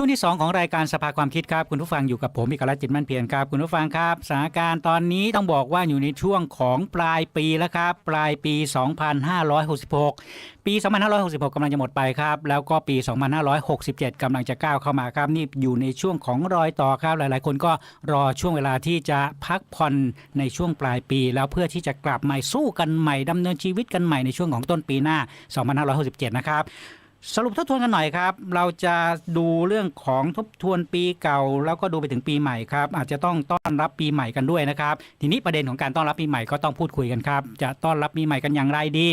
ช่วงที่ 2 ของรายการสภาความคิดครับ คุณผู้ฟังอยู่กับผมอิกรัจิตมั่นเพียรครับ คุณผู้ฟังครับสถานการณ์ตอนนี้ต้องบอกว่าอยู่ในช่วงของปลายปีแล้วครับ ปลายปี 2566 ปี 2566กำลังจะหมดไปครับ แล้วก็ปี 2567กำลังจะก้าวเข้ามาครับนี่อยู่ในช่วงของรอยต่อครับหลาย ๆ คนก็รอช่วงเวลาที่จะพักผ่อนในช่วงปลายปี แล้วเพื่อที่จะกลับมาสู้กันใหม่ดำเนินชีวิตกันใหม่ในช่วงของต้นปีหน้า 2567 นะครับ สรุปทบทวนกันหน่อยครับ เราจะดูเรื่องของทบทวนปีเก่า แล้วก็ดูไปถึงปีใหม่ครับ อาจจะต้องต้อนรับปีใหม่กันด้วยนะครับ ทีนี้ประเด็นของการต้อนรับปีใหม่ก็ต้องพูดคุยกันครับ จะต้อนรับปีใหม่กันอย่างไรดี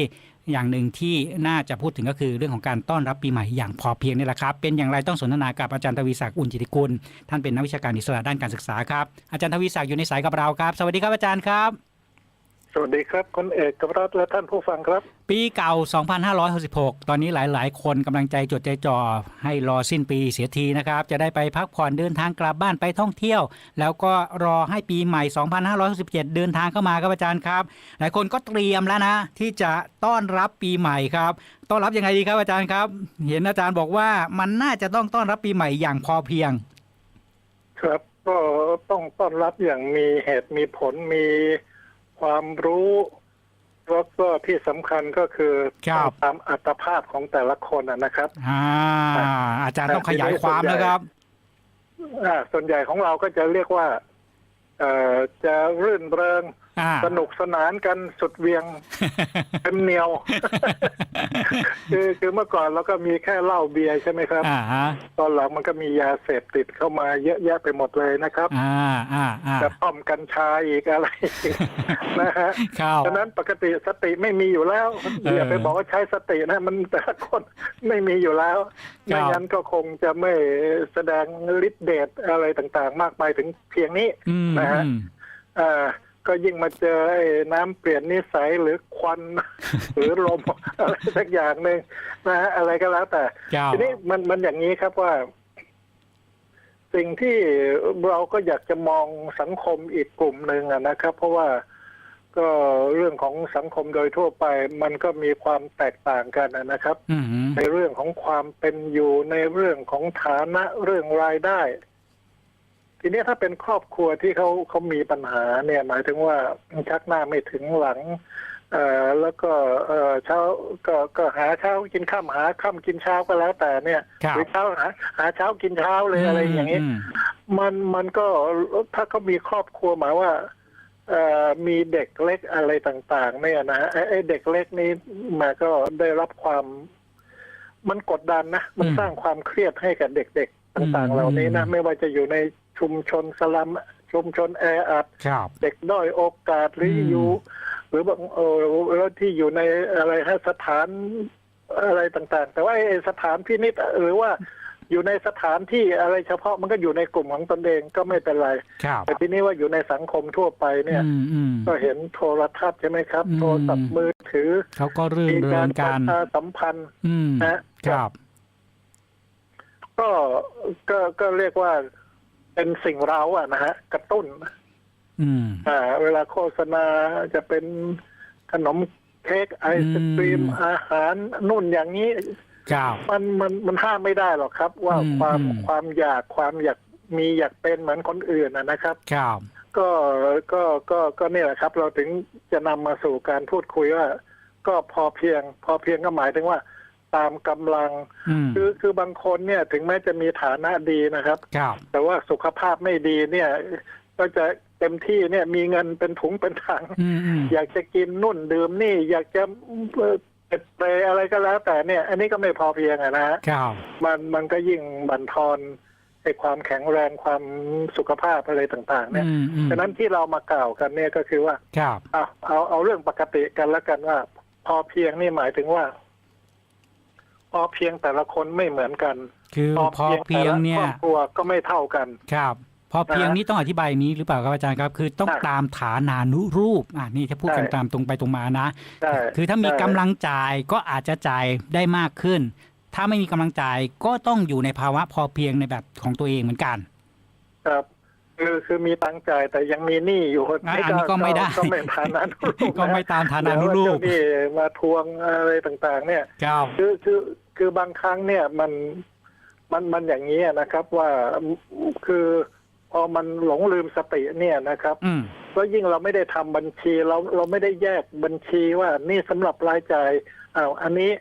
อย่างหนึ่งที่น่าจะพูดถึงก็คือเรื่องของการต้อนรับปีใหม่อย่างพอเพียงนี่แหละครับ เป็นอย่างไรต้องสนทนากับอาจารย์ทวีศักดิ์อุ่นจิติกุล ท่านเป็นนักวิชาการอิสระด้านการศึกษาครับ อาจารย์ทวีศักดิ์อยู่ในสายกับเราครับ สวัสดีครับอาจารย์ครับ สวัสดีครับคุณเอกกับรัฐและท่านผู้ฟังครับ ปีเก่า 2566 ตอนนี้หลาย ๆ คนกำลังใจจดใจจ่อให้รอสิ้นปีเสียทีนะครับ จะได้ไปพักผ่อนเดินทางกลับบ้านไปท่องเที่ยว แล้วก็รอให้ปีใหม่ 2567 เดินทางเข้ามาครับอาจารย์ครับ หลายคนก็เตรียมแล้วนะ ที่จะต้อนรับปีใหม่ครับ ต้อนรับยังไงดีครับอาจารย์ครับ เห็นอาจารย์บอกว่ามันน่าจะต้องต้อนรับปีใหม่อย่างพอเพียง ครับก็ต้องต้อนรับอย่างมีเหตุมีผลมี ความรู้แล้วก็ที่สำคัญก็คือครับตามอัตภาพของแต่ละคนนะนะครับ อ่า อาจารย์ต้องขยายความนะครับ อ่าส่วนใหญ่ของเราก็จะเรียกว่า เอ่อจะรื่นเริง อ่า สนุกสนานกันสุดเวียง เต็มเหนียว คือคือเมื่อก่อนเราก็มีแค่เหล้าเบียร์ใช่ไหมครับ อ่าฮะตอนหลังมันก็มียาเสพติดเข้ามาเยอะแยะไปหมดเลยนะครับอ่าอ่าอ่ากระท่อมกัญชาอีกอะไรอีกนะฮะครับฉะนั้นปกติสติไม่มีอยู่แล้วเอออย่าไปบอกว่าใช้สตินะมันแต่ละคนไม่มีอยู่แล้วครัไม่บงั้นก็คงจะไม่แสดงฤทธิ์เดชอะไรต่างๆ มากมายถึงเพียงนี้ อืมนะฮะ อืมอ่า ก็ยิ่งมาเจอไอ้น้ำเปลี่ยนนิสัยหรือควัน หรือลมอะไรสักอย่างหนึ่งนะฮะอะไรก็แล้วแต่ครับทีนี้มันมันอย่างนี้ครับว่า สิ่งที่เราก็อยากจะมองสังคมอีกกลุ่มหนึ่งอะนะครับ เพราะว่าก็เรื่องของสังคมโดยทั่วไป มันก็มีความแตกต่างกันอะนะครับ อืมในเรื่องของความเป็นอยู่ในเรื่องของฐานะเรื่องรายได้ ทีนี้ถ้าเป็นครอบครัวที่เขาเขามีปัญหาเนี่ยหมายถึงว่าชักหน้าไม่ถึงหลังเอ่อแล้วก็เอ่อเช้าก็ก็หาเช้ากินข้ามหาค่ำกินเช้าก็แล้วแต่เนี่ยครับหรือเช้าหาหาเช้ากินเช้าเลยอะไรอย่างนี้มมันมันก็ถ้าเขามีครอบครัวหมายว่าเอ่อมีเด็กเล็กอะไรต่าง ๆ เนี่ยนะฮะไอ้ไอ้เด็กเล็กนี้มาก็ได้รับความ มันกดดันนะ มันสร้างความเครียดให้กับเด็ก ๆ ต่าง ๆ เหล่านี้นะ ไม่ว่าจะอยู่ใน ชุมชนสลัมชุมชนแออัดครับเด็กด้อยโอกาสหรืออมอยู่หรือบางเออแล้วที่อยู่ในอะไรฮะสถานอะไรต่างๆ แต่ว่าไอ้สถานพินิจหรือว่าอยู่ในสถานที่อะไรเฉพาะมันก็อยู่ในกลุ่มของตนเองก็ไม่เป็นไรครับแต่ทีนี้ว่าอยู่ในสังคมทั่วไปเนี่ยอืมอืมก็เห็นโทรทัศน์ใช่ไหมครับอืมโทรศัพท์มือถือเขาก็รื่นมีเริการงปกัระนชาสัมพันธ์อืมนะครับ ก็ก็ก็เรียกว่า เป็นสิ่งเร้าอะนะฮะกระตุ้นอืมอ่า เวลาโฆษณาจะเป็นขนมเค้กไอศครีมอืมอาหารนู่นอย่างนี้ครับมันมันมันห้ามไม่ได้หรอกครับ ว่าอืมความอืมความอยากความอยากมีอยากเป็นเหมือนคนอื่นนะนะครับครับก็ก็ก็ก็นี่แหละครับ เราถึงจะนำมาสู่การพูดคุยว่า ก็พอเพียง พอเพียงก็หมายถึงว่า ตามกำลังอืมคือคือบางคนเนี่ยถึงแม้จะมีฐานะดีนะครับครับ แต่ว่าสุขภาพไม่ดีเนี่ยก็จะเต็มที่เนี่ยมีเงินเป็นถุงเป็นถังอืมอืมอยากจะกินนุ่นดื่มนี่ อยากจะเอ่อเปิดเปรย์อะไรก็แล้ว แต่เนี่ย อันนี้ก็ไม่พอเพียงอะนะฮะครับมันมันก็ยิ่งบั่นทอนไอ้ความแข็งแรงความสุขภาพอะไรต่าง ๆ เนี่ยอืมอืมฉะนั้นที่เรามากล่าวกันเนี่ยก็คือว่าครับเอาเอาเอาเรื่องปกติกันแล้วกันว่า พอเพียงนี่หมายถึงว่าพ อเพียงแต่ละคนไม่เหมือนกันคือพอเพียงเนี่แต่ละครยอบครัวก็ไม่เท่ากัน ครับ พอเพียงนะฮะนี้ต้องอธิบายอย่างนี้หรือเปล่าครับอาจารย์ครับ คือต้องใช่ตามฐานานุรูปอ่านี่ถ้าพูดกันใช่ตามตรงไปตรงมานะใช่คือถ้ามีใช่กำลังจ่ายก็อาจจะจ่ายได้มากขึ้น ถ้าไม่มีกำลังจ่ายก็ต้องอยู่ในภาวะพอเพียงในแบบของตัวเองเหมือนกัน ครับคือคือมีตังค์จ่ายแต่ยังมีหนี้อยู่อะอันนี้ก็ไม่ได้ก็ไม่ฐานะนุรูปก็ไม่นะตามฐานานุรูปเดี๋ยวว่าเจ้าหนี่มาทวงอะไรต่าง ๆ เนี่ยครับคือคือ คือบางครั้งเนี่ยมันมันมันอย่างนี้นะครับว่าคือพอมันหลงลืมสติเนี่ยนะครับอืม แล้วยิ่งเราไม่ได้ทำบัญชีเราเราไม่ได้แยกบัญชีว่านี่สำหรับรายจ่ายอ้าวอันนี้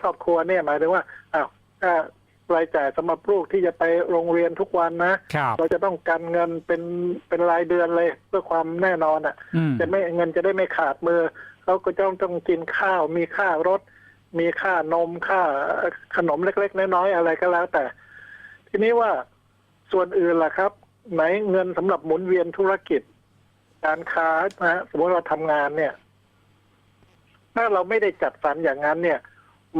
ครอบครัวเนี่ยหมายถึงว่าอ้าวถ้ารายจ่ายสำหรับลูกที่จะไปโรงเรียนทุกวันนะ ครับ เราจะต้องการเงินเป็นเป็นรายเดือนเลยเพื่อความแน่นอนอะ อืม จะไม่เงินจะได้ไม่ขาดมือเขาก็ต้องต้องกินข้าวมีค่ารถ มีค่านมค่าขนมเล็ก ๆ น้อยๆอะไรก็แล้ว แต่ ทีนี้ว่าส่วนอื่นล่ะครับ ไหนเงินสำหรับหมุนเวียนธุรกิจ การค้านะฮะสมมติเราทำงานเนี่ย ถ้าเราไม่ได้จัดสรรอย่างนั้นเนี่ย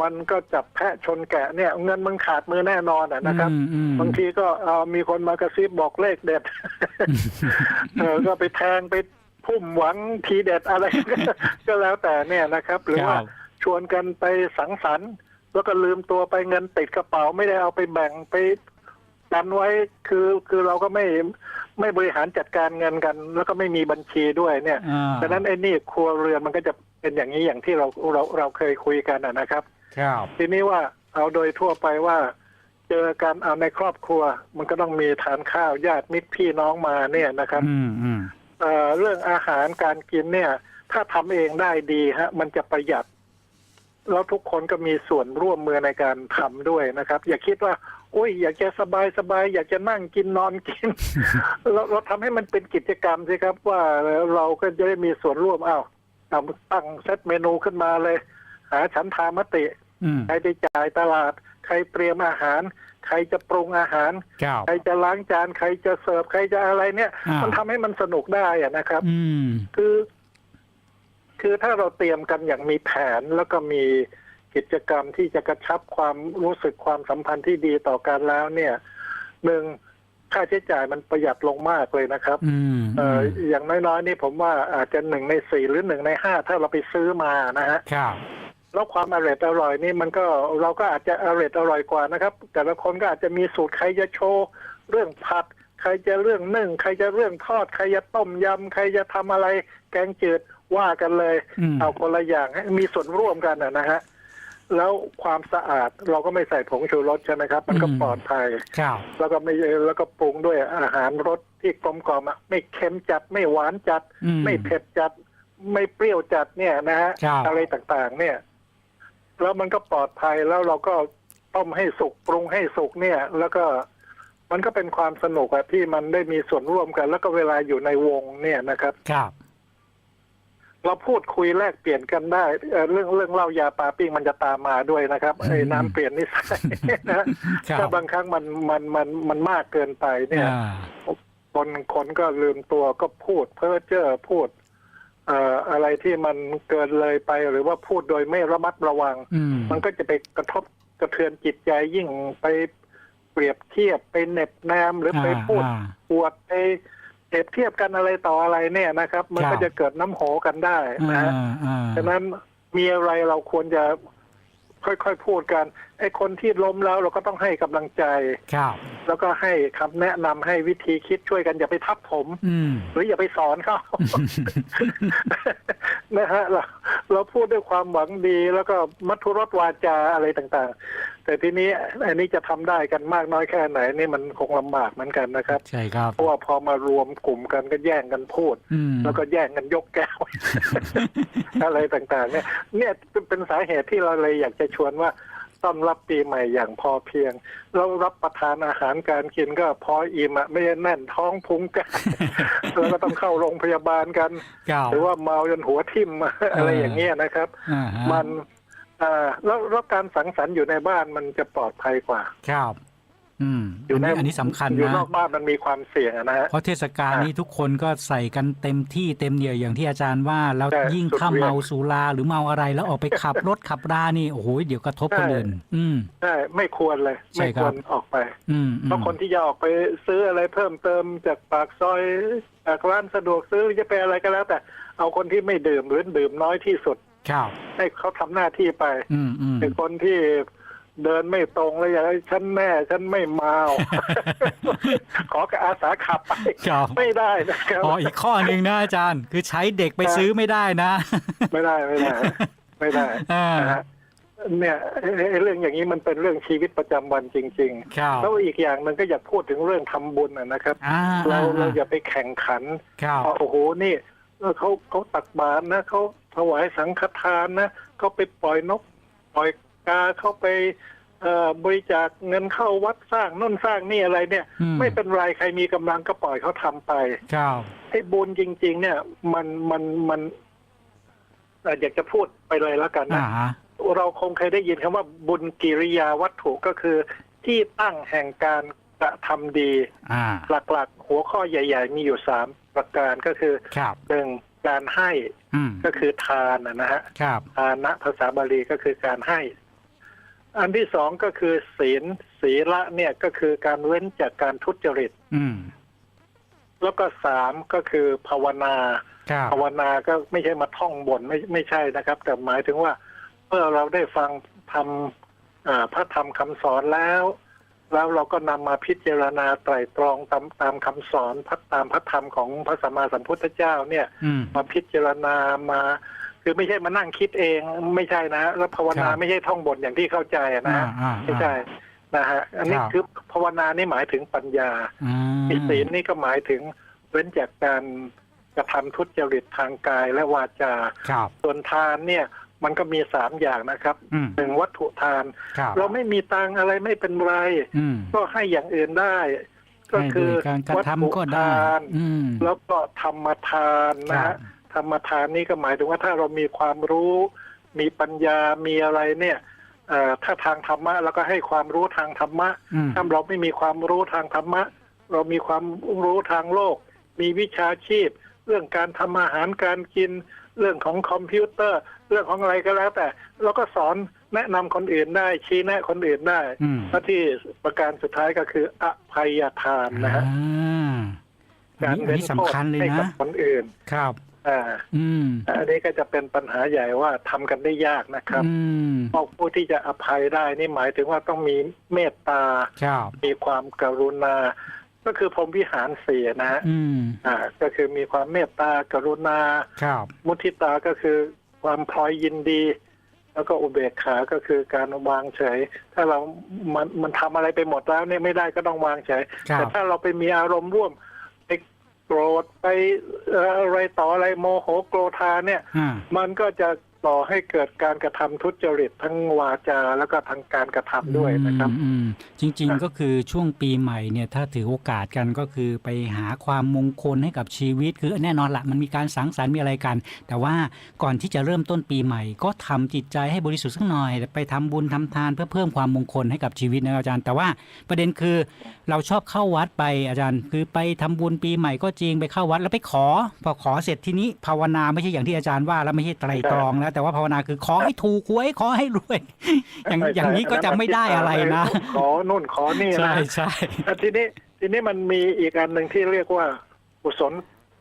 มันก็จับแพะชนแกะเนี่ย เงินมันขาดมือแน่นอนอะนะครับอืมอืมบางทีก็เอ่อมีคนมากระซิบบอกเลขเด็ดเออก็ไปแทงไปพุ่มหวังทีเด็ดอะไรก็แล้วแต่เนี่ยนะครับ หรือคว่ารับ ชวนกันไปสังสรรค์ แล้วก็ลืมตัวไปเงินติดกระเป๋าไม่ได้เอาไปแบ่งไปกันไว้คือคือเราก็ไม่ไม่บริหารจัดการเงินกัน แล้วก็ไม่มีบัญชีด้วยเนี่ยอ่าดังนั้นไอ้นี่ครัวเรือนมันก็จะเป็นอย่างนี้อย่างที่เราเราเราเคยคุยกันนะนะครับ ครับ ทีนี้ว่าเอาโดยทั่วไปว่า เจอกันเอาในครอบครัว มันก็ต้องมีทานข้าวญาติมิตรพี่น้องมาเนี่ยนะครับอืมอืมเอ่อเรื่องอาหารการกินเนี่ย ถ้าทำเองได้ดีฮะ มันจะประหยัด แล้วทุกคนก็มีส่วนร่วมมือในการทำด้วยนะครับ อย่าคิดว่าโอ้ยอยากจะสบายสบายอยากจะนั่งกินนอนกิน เราเราทำให้มันเป็นกิจกรรมสิครับ ว่าเราก็จะได้มีส่วนร่วมอ้าวเอาตั้งเซตเมนูขึ้นมาเลย หาฉันทามติอืมใครจะจ่ายตลาด ใครเตรียมอาหาร ใครจะปรุงอาหารครับใครจะล้างจาน ใครจะเสิร์ฟ ใครจะอะไรเนี่ยอ่ามัมันทำให้มันสนุกได้อะนะครับอืมคือ คือถ้าเราเตรียมกันอย่างมีแผนแล้วก็มีกิจกรรมที่จะกระชับความรู้สึกความสัมพันธ์ที่ดีต่อกันแล้วเนี่ยหนึ่งค่าใช้จ่ายมันประหยัดลงมากเลยนะครับอืมเอ่ออย่างน้อยๆนี่ผมว่าอาจจะหนึ่งในสี่หรือหนึ่งในห้าถ้าเราไปซื้อมานะฮะครับแล้วความอร่อยอร่อยนี่มันก็เราก็อาจจะอร่อยอร่อยกว่านะครับ แต่ละคนก็อาจจะมีสูตรใครจะโชว์เรื่องผัด ใครจะเรื่องนึ่ง ใครจะเรื่องทอด ใครจะต้มยำใครจะทำอะไร แกงจืด ว่ากันเลย อืม เอาคนละอย่างให้มีส่วนร่วมกันนะนะฮะแล้วความสะอาดเราก็ไม่ใส่ผงชูรสใช่ไหมครับ มันก็อืม ปลอดภัย ครับ แล้วก็ไม่แล้วก็ปรุงด้วยอาหารรสที่กลมกล่อมอะไม่เค็มจัดไม่หวานจัด อืมไม่เผ็ดจัด ไม่เปรี้ยวจัดเนี่ยนะฮะครับ อะไรต่างๆ เนี่ย แล้วมันก็ปลอดภัยแล้วเราก็ต้มให้สุกปรุงให้สุกเนี่ย แล้วก็มันก็เป็นความสนุกอะที่มันได้มีส่วนร่วมกัน แล้วก็เวลาอยู่ในวงเนี่ยนะครับ ครับ เราพูดคุยแลกเปลี่ยนกันได้เอ่อเรื่องเรื่องเหล้ายาปลาปิ้งมันจะตามมาด้วยนะครับไอ้น้ำเปลี่ยนนิสัยนะครัถ้าบบางครั้งมันมันมันมันมากเกินไปเนี่ย อ่า คนคนก็ลืมตัวก็พูดเพ้อเจ้อพูด เอ่ออะไรที่มันเกินเลยไปหรือว่าพูดโดยไม่ระมัดระวัง อืม มันก็จะไปกระทบกระเทือนจิตใจยิ่งไปเปรียบเทียบไปเหน็บแนมหรือไปพูดอ่าปวดไปเป รียบเทียบกันอะไรต่ออะไรเนี่ยนะครับ มันครัก็บจะเกิดน้ำโหกันได้อ่านะฮะอ่าฉะนั้นมีอะไรเราควรจะค่อยๆพูดกันไอ้คนที่ล้มแล้วเราก็ต้องให้กำลังใจ ครับ แล้วก็ให้คำแนะนำให้วิธีคิดช่วยกันอย่าไปทับถมอืม หรืออย่าไปสอนเขา นะฮะเราเราพูดด้วยความหวังดี แล้วก็มัทุรสวาจาอะไรต่างๆ แต่ทีนี้อันนี้จะทำได้กันมากน้อยแค่ไหนนี่มันคงลำบากเหมือนกันนะครับ ใช่ครับ เพราะว่าพอมารวมกลุ่มกันก็แย่งกันพูด อืม แล้วก็แย่งกันยกแก้ว อะไรต่างๆ เนี่ย เนี่ยเป็นสาเหตุที่เราเลยอยากจะชวนว่า ต้อนรับปีใหม่อย่างพอเพียง เรารับประทานอาหารการกินก็พออิ่มอะไม่ได้แน่นท้องพุงกันแล้วก็ต้องเข้าโรงพยาบาลกันครับหรือว่าเมาจนหัวทิ่มอะไรอย่างเงี้ยนะครับอ่าฮะมันอ่าแล้วแล้วการสังสรรค์อยู่ในบ้านมันจะปลอดภัยกว่า ครับ อืมอยู่อันในนี้อันนี้สำคัญอยู่นนะอกบ้านมันมีความเสี่ยงอะนะฮะเพราะเทศกาลนี้ทุกคนก็ใส่กันเต็มที่เต็มเหนียวอย่างที่อาจารย์ว่าแล้วใช่ยิ่งสุดข้าเหวี่ยงเมาสุราหรือเมาอะไรแล้วออกไปขับรถขับรานี่โอ้โหเดี๋ยวกระทบคนใช่อื่น อืมใช่ไม่ควรเลยใช่ไม่คครับวรออกไป อืมเพราะคนที่จะออกไปซื้ออะไรเพิ่มเติมจากปากซอยจากร้านสะดวกซื้อหรือจะไปอะไรก็แล้ว แต่เอาคนที่ไม่ดื่มหรือดื่มน้อยที่สุดครับให้เขาทำหน้าที่ไปอืมอืมไอ้คนที่ เดินไม่ตรงแล้วอย่างให้ฉันแน่ฉันไม่เมา ขอกอาสาขับไปครับ ไม่ได้นะครับอ๋ออีกข้อหนึ่งนะอาจารย์ คือใช้เด็กไปซื้อไม่ได้นะ ไม่ได้ไม่ได้ ไม่ได้อ่า นะฮะเนี่ยไอ้ไอ้เรื่องอย่างนี้มันเป็นเรื่องชีวิตประจำวันจริงครับๆแล้วอีกอย่างหนึ่งก็อยากพูดถึงเรื่องทำบุญนะนะครับ อ่าเราอ่เราอย่าไปแข่งขัน ครับ ว่าโอ้โห นี่เออเขาเขาตักบาตรนะเขาถวายสังฆทานนะเขาไปปล่อยนก ปล่อย กาเขาไปเอ่อบริจาคเงินเข้าวัดสร้างนู่นสร้างนี่อะไรเนี่ยอืไม่เป็นไรใครมีกำลังก็ปล่อยเขาทำไปครับไอ้บุญจริง ๆ เนี่ยมันมันมันเอ่ออยากจะพูดไปเลยแล้วกันอ่านะเราคงเคยได้ยินคำว่าบุญกิริยาวัตถุก็คือ ที่ตั้งแห่งการกระทำดีอ่าหลักๆ หัวข้อใหญ่ ๆ มีอยู่สามประการก็คือครับหนึ่งการให้อืมก็คือทานนะนะฮะครับทานะภาษาบาลีก็คือการให้ อันที่สองก็คือศีลศีละเนี่ยก็คือการเว้นจากการทุจริต อืม แล้วก็สามก็คือภาวนา ครับ ภาวนาก็ไม่ใช่มาท่องบนไม่ไม่ใช่นะครับ แต่หมายถึงว่าเมื่อเราได้ฟังทำอ่าพระธรรมคำสอนแล้ว แล้วเราก็นำมาพิจารณาไตรตรองตามตามคำสอนพระตามพระธรรมของพระสัมมาสัมพุทธเจ้าเนี่ย อืม มาพิจารณามา คือไม่ใช่มานั่งคิดเองไม่ใช่นะแล้วภาวนาครับไม่ใช่ท่องบทอย่างที่เข้าใจนะอ่าฮะอ่าไม่ใช่นะฮะอันนี้ครับคือภาวนานี่หมายถึงปัญญาอืมมีศีลนี่ก็หมายถึงเว้นจากการกระทำทุจริตทางกายและวาจาครับส่วนทานเนี่ยมันก็มีสามอย่างนะครับอืมหนึ่งวัตถุทานครับเราไม่มีตังค์อะไรไม่เป็นไรอืมก็ให้อย่างอื่นได้ ก็ให้คืด้อวยการกระวัตถุทำก็ได้ทานอืมแล้วก็ธรรมทานนะครัฮะบ ธรรมทานนี่ก็หมายถึงว่าถ้าเรามีความรู้ มีปัญญามีอะไรเนี่ยเอ่อถ้าทางธรรมะเราก็ให้ความรู้ทางธรรมะอืมถ้าเราไม่มีความรู้ทางธรรมะ เรามีความรู้ทางโลก มีวิชาชีพ เรื่องการทำอาหารการกิน เรื่องของคอมพิวเตอร์ เรื่องของอะไรก็แล้วแต่เราก็สอนแนะนำคนอื่นได้ชี้แนะคนอื่นได้อืมและที่ประการสุดท้ายก็คืออภัยทานนะฮะอ่าอันนี้อันนี้สำคัญเลยให้กันะบคนอื่นครับ อ่าอืมอันนี้ก็จะเป็นปัญหาใหญ่ว่าทำกันได้ยากนะครับอืมเพราะผู้ที่จะอภัยได้นี่หมายถึงว่าต้องมีเมตตาครับมีความกรุณา ก็คือพรหมวิหารสี่นะฮะอืมอ่า ก็คือมีความเมตตากรุณาครับมุทิตาก็คือความพลอยยินดี แล้วก็อุเบกขาก็คือการวางเฉย ถ้าเรามันมันทำอะไรไปหมดแล้วเนี่ยไม่ได้ก็ต้องวางเฉยครัแต่บถ้าเราไปมีอารมณ์ร่วมไป โกรธไปเอ่ออะไรต่ออะไรโมโหโกรธาเนี่ยอ่ามันก็จะ ต่อให้เกิดการกระทำทุจริตทั้งวาจาแล้วก็ทางการกระทำด้วยนะครับอืมอืมจริงๆก็คือช่วงปีใหม่เนี่ยถ้าถือโอกาสกันก็คือไปหาความมงคลให้กับชีวิต คือแน่นอนละมันมีการสังสรรค์มีอะไรกัน แต่ว่าก่อนที่จะเริ่มต้นปีใหม่ ก็ทำจิตใจให้บริสุทธิ์สักหน่อย ไปทำบุญทำทานเพื่อเพิ่มความมงคลให้กับชีวิตนะครับอาจารย์ แต่ว่าประเด็นคือเราชอบเข้าวัดไปอาจารย์ คือไปทำบุญปีใหม่ก็จริงไปเข้าวัดแล้วไปขอ พอขอเสร็จทีนี้ภาวนาไม่ใช่อย่างที่อาจารย์ว่าแล้วไม่ใช่ไตรตรองแล้วแต่ว่าภาวนาคือขอให้ถูกหวยขอให้รวย อย่างใช่อย่างนี้ก็จะไม่ได้อะไรนะ ขอนู่นขอนี่ใช่นะใช่แต่ทีนี้ทีนี้มันมีอีกอันหนึ่งที่เรียกว่ากุศล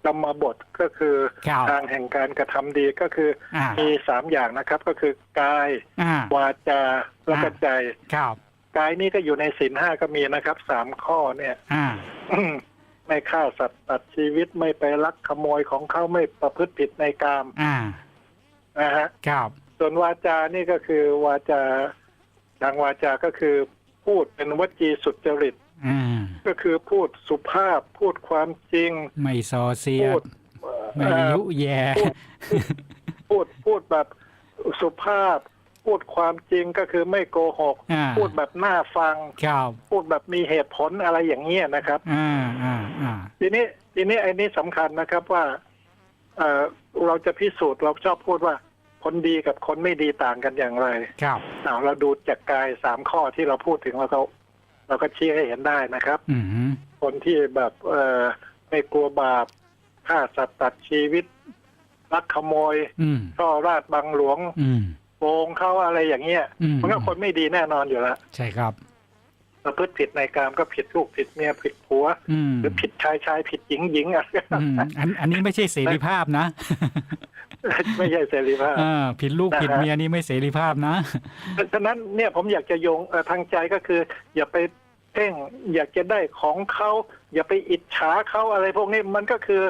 กรรมบทก็คือครับทางแห่งการกระทำดีก็คืออ่ามีสามอย่างนะครับ ก็คือกายอ่าวาจาแล้วก็อ่าใจครับกายนี่ก็อยู่ในศีลห้าก็มีนะครับสามข้อเนี่ยอ่าไม่ฆ่าสัตว์ตัดชีวิตไม่ไปลักขโมยของเขาไม่ประพฤติผิดในกามอ่า นะฮะครับ ส่วนวาจานี่ก็คือวาจาทางวาจาก็คือพูดเป็นวจีสุจริตอ่าก็คือพูดสุภาพพูดความจริง ไม่ซอเสียพูดดเอ่อไม่ยุแย่พูดพูดแบบสุภาพ พูดความจริงก็คือไม่โกหก อ่า พูดแบบน่าฟัง ครับพูดแบบมีเหตุผลอะไรอย่างเงี้ยนะครับ อ่าอ่าอ่าทีนี้ทีนี้ไอ้นี่สำคัญนะครับว่า เอ่อเราจะพิสูจน์เราชอบพูดว่า คนดีกับคนไม่ดีต่างกันอย่างไรครับเอาเราดูจากกายสามข้อที่เราพูดถึงเราก็เราก็ชี้ให้เห็นได้นะครับ อืมคนที่แบบเอ่อไม่กลัวบาปฆ่าสัตว์ตัดชีวิตลักขโมยอืมช่อราดบังหลวงอืมโกงเขาอะไรอย่างเงี้ยอืมมันก็คนไม่ดีแน่นอนอยู่แล้ว ใช่ครับ ประพฤติผิดในกามก็ผิดลูกผิดเมียผิดผัวอืมหรือผิดชายชายผิดหญิงหญิงอะไรอืมอันอันนี้ไม่ใช่เสรีภาพนะ ไม่ใช่เสรีภาพอ่าผิดลูกนะฮะผิดเมียนี่ไม่เสรีภาพนะฉะนั้นเนี่ยผมอยากจะโยงเอ่อทางใจก็คือ อย่าไปเพ่งอยากจะได้ของเขาอย่าไปอิจฉาเขาอะไรพวกนี้มันก็คือ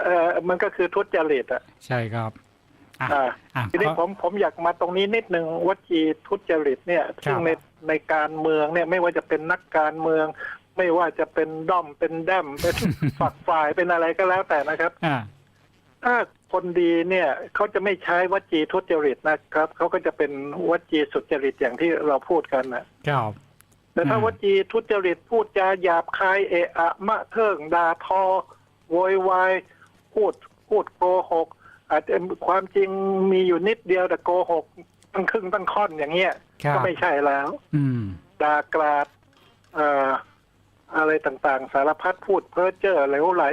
เอ่อมันก็คือทุจริตอะใช่ครับอะอ่าอะทีนี้ขอผมผมอยากมาตรงนี้นิดนึงวจีทุจริตเนี่ยซึ่งใน ในการเมืองเนี่ยไม่ว่าจะเป็นนักการเมือง ไม่ว่าจะเป็นด้อมเป็นแดมเป็นฝักฝ่ายเป็นอะไรก็แล้วแต่นะครับอ่า ถ้าคนดีเนี่ยเขาจะไม่ใช้วจีทุจริตนะครับเขาก็จะเป็นวจีสุจริตอย่างที่เราพูดกันนะครับ แต่ถ้าอืม วจีทุจริตพูดจาหยาบคายเอะอะมะเทิงด่าทอโวยวายพูดพูดโกหกอาจจะความจริงมีอยู่นิดเดียวแต่โกหก ตั้งครึ่งตั้งค่อนอย่างเงี้ยครับ ก็ไม่ใช่แล้วอืมด่ากราดเอ่ออะไรต่างๆ สารพัดพูดเพ้อเจ้อเหลวไหล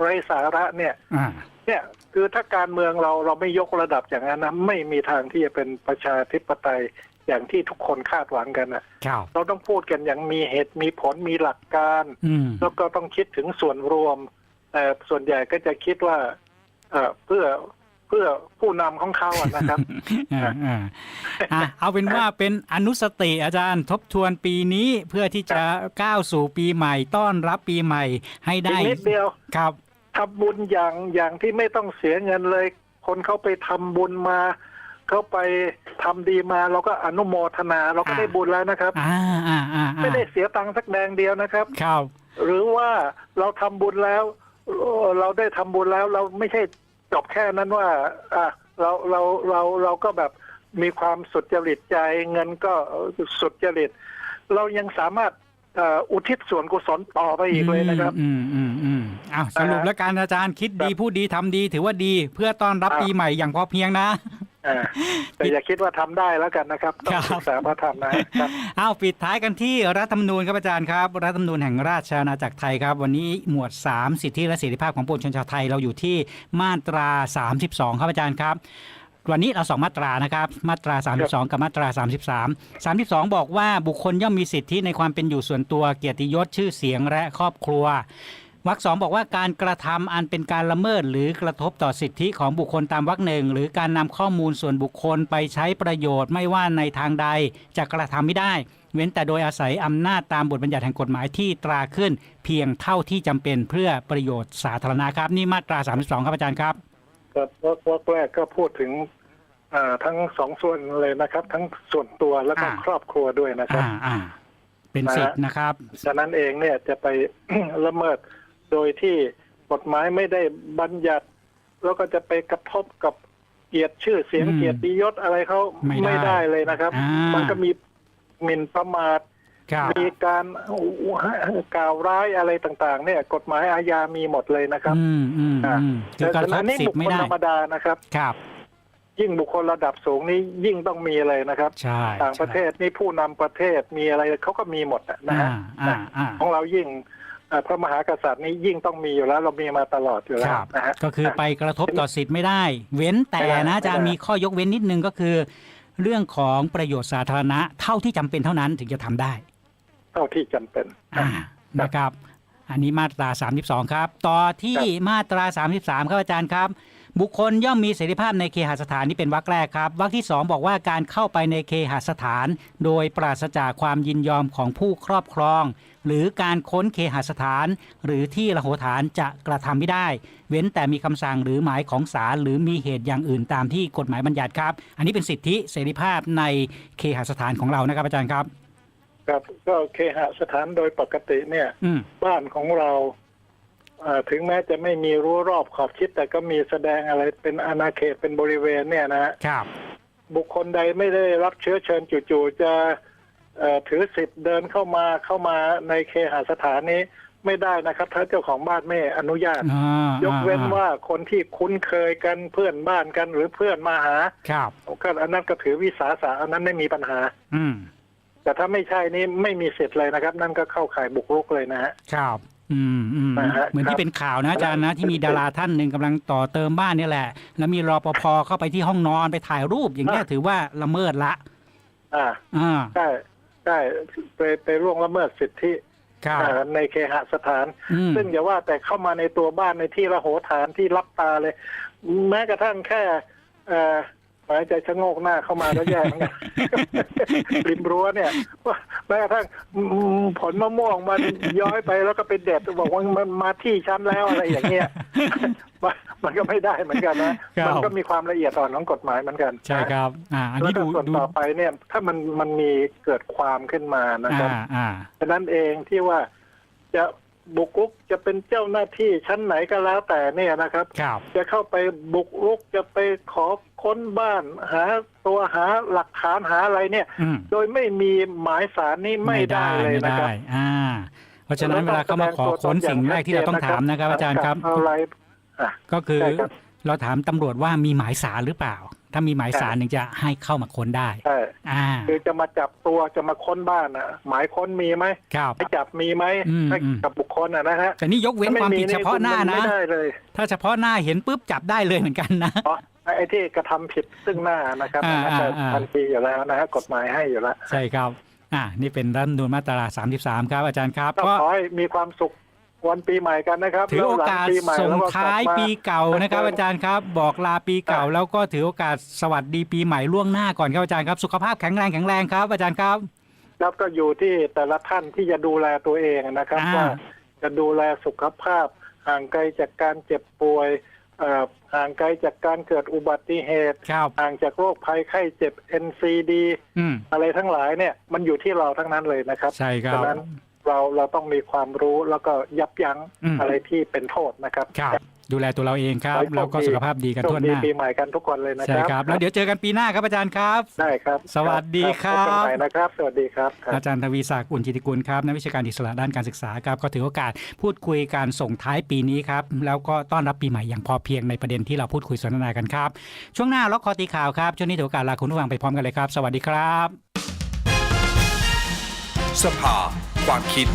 ไร้สาระเนี่ย อ่า เนี่ยคือถ้าการเมืองเราเราไม่ยกระดับอย่างนั้นนะไม่มีทางที่จะเป็นประชาธิปไตยอย่างที่ทุกคนคาดหวังกันนะครับ เราต้องพูดกันอย่างมีเหตุมีผลมีหลักการ อืม แล้วก็ต้องคิดถึงส่วนรวมแต่ส่วนใหญ่ก็จะคิดว่าเอ่อเพื่อ เพื่อผู้นำของเขาอะนะครับ อ่าอ่าอะเอาเป็นว่าเป็นอนุสติอาจารย์ทบทวนปีนี้เพื่อที่จะก้าวสู่ปีใหม่ต้อนรับปีใหม่ให้อีได้กนิดเดียวครับ ทำบุญอย่างอย่างที่ไม่ต้องเสียเงินเลย คนเขาไปทำบุญมา เขาไปทำดีมาเราก็อนุโมทนาเราก็อ่า ได้บุญแล้วนะครับ อ่าอ่าอ่าอ่าไม่ได้เสียตังค์สักแดงเดียวนะครับ ครับ หรือว่าเราทำบุญแล้วเอ่อเราได้ทำบุญแล้วเราไม่ใช่ จบแค่นั้นว่าอะเราเราเราเราก็แบบมีความสุจริตใจเงินก็สุจริต เรายังสามารถเอ่ออุทิศส่วนกุศลต่อไปอีกเลยนะครับ อืมอืมอืมอ้าวสรุปแล้วการอาจารย์คิดดีครับพูดดีทำดี ถือว่าดี เพื่อต้อนรับครับปีใหม่อย่างพอเพียงนะอ่า แต่อย่าคิดว่าทำได้แล้วกันนะครับต้องครับศึกษาพระธรรมนะครับอ้าวปิดท้ายกันที่รัฐธรรมนูญครับอาจารย์ครับรัฐธรรมนูญแห่งราชอาณาจักรไทยครับ วันนี้หมวด 3 สิทธิและเสรีภาพของปวงชนชาวไทยเราอยู่ที่มาตรา 32 ครับอาจารย์ครับวันนี้เราสองมาตรานะครับ มาตรา 32 กับมาตรา 33 32 บอกว่าบุคคลย่อมมีสิทธิในความเป็นอยู่ส่วนตัวเกียรติยศชื่อเสียงและครอบครัว วรรคสองบอกว่าการกระทำอันเป็นการละเมิดหรือกระทบต่อสิทธิของบุคคลตามวรรคหนึ่งหรือการนำข้อมูลส่วนบุคคลไปใช้ประโยชน์ไม่ว่าในทางใดจะกระทำไม่ได้ เว้นแต่โดยอาศัยอำนาจตามบทบัญญัติแห่งกฎหมายที่ตราขึ้น เพียงเท่าที่จำเป็นเพื่อประโยชน์สาธารณะครับ นี่มาตรา 32 ครับอาจารย์ครับครับวรรคแรกก็พูดถึงทั้งสองส่วนเลยนะครับ ทั้งส่วนตัวแล้วก็ครอบครัวด้วยนะครับเป็นสิทธิ์นะครับฉะนั้นเองเนี่ยจะไปละเมิด โดยที่กฎหมายไม่ได้บัญญัติ แล้วก็จะไปกระทบกับเกียรติชื่อเสียงอืมเกียรติยศอะไรเขาไม่ได้ได้เลยนะครับ อ่ามั มันก็มีหมิ่นประมาท ครับมีการกล่าวร้ายอะไรต่างๆ เนี่ย กฎหมายอาญามีหมดเลยนะครับอืมอืมอืมคือกระทฉะนั้บนนี่สิทบุคธิ์ไม่คลได้ธรรมดานะครับ ครับ ยิ่งบุคคลระดับสูงนี่ยิ่งต้องมีเลยนะครับ ใช่ต่างประเทศนี่ผู้นำประเทศมีอะไรเขาก็มีหมดอะนะอ่าฮะอ่าอ่า ของเรายิ่งเอ่อพระมหากษัตริย์นี้ยิ่งต้องมีอยู่แล้วเรามีมาตลอดอยู่แล้ควรับนะฮะ ก็คือไปกระทบต่อสิทธิ์ไม่ได้ เว้นแต่ไม่ได้นะอาจารย์ไม่ได้มีข้อยกเว้นนิดนึงก็คือ เรื่องของประโยชน์สาธารณะเท่าที่จำเป็นเท่านั้นถึงจะทำได้ เท่าที่จำเป็น อ่านะครับ อันนี้มาตรา 32 ครับ ต่อที่มาตรา 33 ครับอาจารย์ครับ บุคคลย่อมมีเสรีภาพในเคหสถานนี่เป็นวรรคแรกครับวรรคที่ 2 บอกว่าการเข้าไปในเคหสถาน โดยปราศจากความยินยอมของผู้ครอบครอง หรือการค้นเคหสถาน หรือที่ระโหฐานจะกระทำไม่ได้ เว้นแต่มีคำสั่งหรือหมายของศาลหรือมีเหตุอย่างอื่นตามที่กฎหมายบัญญัติครับ อันนี้เป็นสิทธิเสรีภาพในเคหสถานของเรานะครับอาจารย์ครับครับก็เคหสถานโดยปกติเนี่ยอืมบ้านของเราเอ่อ ถึงแม้จะไม่มีรั้วรอบขอบชิด แต่ก็มีแสดงอะไรเป็นอาณาเขตเป็นบริเวณเนี่ยนะฮะครับ บุคคลใดไม่ได้รับเชื้อเชิญจู่ๆจะเอ่อถือสิทธิ์เดินเข้ามาเข้ามาในเคหสถานนี้ไม่ได้นะครับถ้าเจ้าของบ้านไม่อนุญาตอ่ายกเว้นว่าคนที่คุ้นเคยกันเพื่อนบ้านกันหรือเพื่อนมาหา ครับก็อันนั้นก็ถือวิสาสะอันนั้นไม่มีปัญหา อืมแต่ถ้าไม่ใช่นี่ไม่มีสิทธิ์เลยนะครับ นั่นก็เข้าข่ายบุกรุกเลยนะฮะครับ อืมอืมนะฮะเหมือนครัที่บ เป็นข่าวนะอาจารย์นะ ที่มีดาราท่านหนึ่งกำลังต่อเติมบ้านเนี่ยแหละ แล้วมีรปภเข้าไปที่ห้องนอนไปถ่ายรูปอย่างเงี้ยถือว่าละเมิดละอ่าอ่าใช่ใช่ไปไปร่วงละเมิดสิทธิครับอ่าในเคหสถาน อืมซึ่งอย่าว่าแต่เข้ามาในตัวบ้านในที่ระโหฐานที่รับตาเลย แม้กระทั่งแค่เอ่อ หมายจะชะโงกหน้าเข้ามาแล้วแย่เหมือนกันริมรั้วเนี่ยว่าแม้กระทั่งอืมผลมะม่วงมันย้อยไปแล้วก็ไปเด็ดบอกว่ามันมาที่ชั้นแล้วอะไรอย่างเงี้ย มันมันก็ไม่ได้เหมือนกันนะ ครับ มันก็มีความละเอียดอ่อนของกฎหมายเหมือนกันใช่ครับ อ่า อันแล้วนี้ก็ดูส่วนดูต่อไปเนี่ย ถ้ามันมันมีเกิดความขึ้นมานะครับอ่าอ่า ฉะนั้นเองที่ว่าจะ บุกรุกจะเป็นเจ้าหน้าที่ชั้นไหนก็แล้วแต่เนี่ยนะครับ ครับ จะเข้าไปบุกรุกจะไปขอค้นบ้านหาตัวหาหลักฐานหาอะไรเนี่ย อืมโดยไม่มีหมายสารนี่ไม่ได้เลยไม่นะครับได้ อ่า เพราะฉะนั้นเวลาเขามาขอค้นสิ่งแรกที่เราต้องถามนะครับ อาจารย์ครับ อะไรอะก็คือใช่ครับ เราถามตำรวจว่ามีหมายสารหรือเปล่า ถ้ามีหมายสารถึงจะให้เข้ามาค้นได้ ใช่อ่า คือจะมาจับตัวจะมาค้นบ้านนะหมายค้นมีไหมครับให้จับมีไหมอืมให้อืม กับบุคคลนะนะฮะแต่นี่ยกเว้นความผิดเฉพาะหน้านะ ไม่ได้เลยถ้าเฉพาะหน้าเห็นปุ๊บจับได้เลยเหมือนกันนะ เพราะไอ้ที่กระทำผิดซึ่งหน้านะครับอ่าอันนั้นจะอ่า ทันทีอยู่แล้วนะฮะกฎหมายให้อยู่แล้ว ใช่ครับ อ่า นี่เป็นรัฐธรรมนูญมาตรา 33 ครับอาจารย์ครับ ก็ก็ขอให้มีความสุข วันปีใหม่กันนะครับถือโอกาสแล้วหลัปีใหม่ส่งแล้วก็กลับท้ายมปีเก่านะครับ อาจารย์ครับ บอกลาปีเก่าแล้วก็ถือโอกาสสวัสดีปีใหม่ล่วงหน้าก่อนครับอาจารย์ครับ สุขภาพแข็งแรงแข็งแรงครับอาจารย์ครับครับก็อยู่ที่แต่ละท่านที่จะดูแลตัวเองนะครับอ่าว่าจะดูแลสุขภาพ ห่างไกลจากการเจ็บป่วยเอ่อห่างไกลจากการเกิดอุบัติเหตุครับห่างจากโรคภัยไข้เจ็บ NCD อืมอะไรทั้งหลายเนี่ยมันอยู่ที่เราทั้งนั้นเลยนะครับใช่ครัฉะบนั้น เราเราต้องมีความรู้แล้วก็ยับยั้งอืม อะไรที่เป็นโทษนะครับครับ ดูแลตัวเราเองครับขอให้โชคดีแล้วก็สุขภาพดีกันโชทั่ควหดีน้าปีใหม่กันทุกคนเลยนะคใช่รับครับ แล้วเดี๋ยวเจอกันปีหน้าครับอาจารย์ครับ ได้ครับสวัสดีครับพบกันใหม่นะครับ สวัสดีครับครับ อาจารย์ทวีศักดิ์อุ่นจิติกุลครับนักวิชาการอิสระด้านการศึกษาครับก็ถือโอกาสพูดคุยการส่งท้ายปีนี้ครับแล้วก็ต้อนรับปีใหม่อย่างพอเพียงในประเด็นที่เราพูดคุยสนทนากันครับช่วงหน้าล็อกคอตีข่าวครับช่วงนี้ถือโอกาสลาคุณผู้ฟังไปพร้อมกันเลยครับ สวัสดีครับ สภา ความคิด